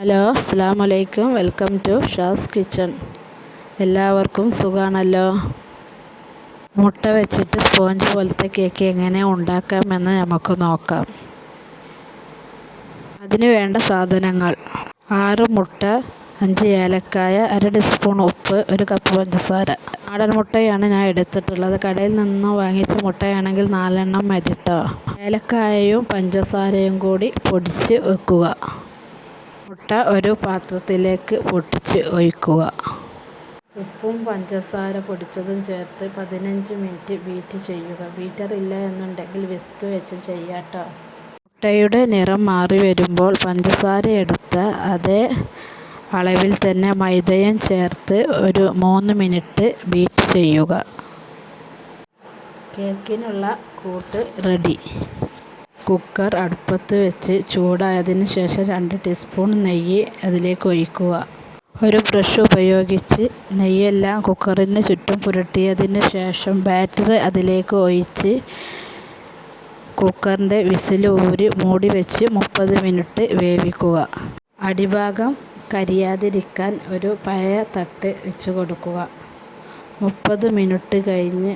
Hello അസ്സാം വലൈക്കും welcome to Shaz kitchen. എല്ലാവർക്കും സുഖമാണല്ലോ മുട്ട വെച്ചിട്ട് സ്പോഞ്ച് പോലത്തെ കേക്ക് എങ്ങനെ ഉണ്ടാക്കാമെന്ന് നമുക്ക് നോക്കാം. അതിന് വേണ്ട സാധനങ്ങൾ. ആറ് മുട്ട അഞ്ച് ഏലക്കായ അര ടീസ്പൂൺ ഉപ്പ് ഒരു കപ്പ് പഞ്ചസാര. നാടൻ മുട്ടയാണ് ഞാൻ എടുത്തിട്ടുള്ളത്. കടയിൽ നിന്ന് വാങ്ങിച്ച മുട്ടയാണെങ്കിൽ നാലെണ്ണം മതി കേട്ടോ ഏലക്കായയും പഞ്ചസാരയും കൂടി പൊടിച്ച് വെക്കുക. മുട്ട ഒരു പാത്രത്തിലേക്ക് പൊട്ടിച്ച് ഒഴിക്കുക. ഉപ്പും പഞ്ചസാര പൊടിച്ചതും ചേർത്ത് പതിനഞ്ച് മിനിറ്റ് ബീറ്റ് ചെയ്യുക. ബീറ്റർ ഇല്ല എന്നുണ്ടെങ്കിൽ വിസ്ക് വെച്ച് ചെയ്യാട്ടോ മുട്ടയുടെ നിറം മാറി വരുമ്പോൾ പഞ്ചസാര എടുത്ത അതേ അളവിൽ തന്നെ മൈദയും ചേർത്ത് ഒരു മൂന്ന് മിനിറ്റ് ബീറ്റ് ചെയ്യുക. കേക്കിനുള്ള കൂട്ട് റെഡി. കുക്കർ അടുപ്പത്ത് വെച്ച് ചൂടായതിന് ശേഷം രണ്ട് ടീസ്പൂൺ നെയ്യ് അതിലേക്ക് ഒഴിക്കുക. ഒരു ബ്രഷ് ഉപയോഗിച്ച് നെയ്യെല്ലാം കുക്കറിന് ചുറ്റും പുരട്ടിയതിന് ശേഷം ബാറ്റർ അതിലേക്ക് ഒഴിച്ച് കുക്കറിന്റെ വിസിൽ ഊരി മൂടി വെച്ച് മുപ്പത് മിനിറ്റ് വേവിക്കുക. അടിഭാഗം കരിയാതിരിക്കാൻ ഒരു പഴയ തട്ട് വെച്ച് കൊടുക്കുക. മുപ്പത് മിനിറ്റ് കഴിഞ്ഞ്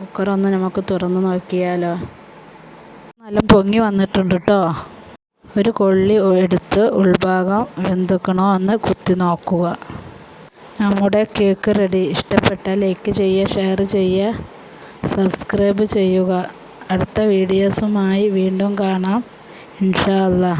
കുക്കറൊന്ന് നമുക്ക് തുറന്ന് നോക്കിയാലോ? നല്ല പൊങ്ങി വന്നിട്ടുണ്ട് കേട്ടോ ഒരു കൊള്ളി എടുത്ത് ഉൾഭാഗം വെന്തുക്കണോ എന്ന് കുത്തി നോക്കുക. നമ്മുടെ കേക്ക് റെഡി ഇഷ്ടപ്പെട്ട ലൈക്ക് ചെയ്യുക ഷെയർ ചെയ്യുക സബ്സ്ക്രൈബ് ചെയ്യുക. അടുത്ത വീഡിയോസുമായി വീണ്ടും കാണാം. ഇൻഷാ അല്ലാ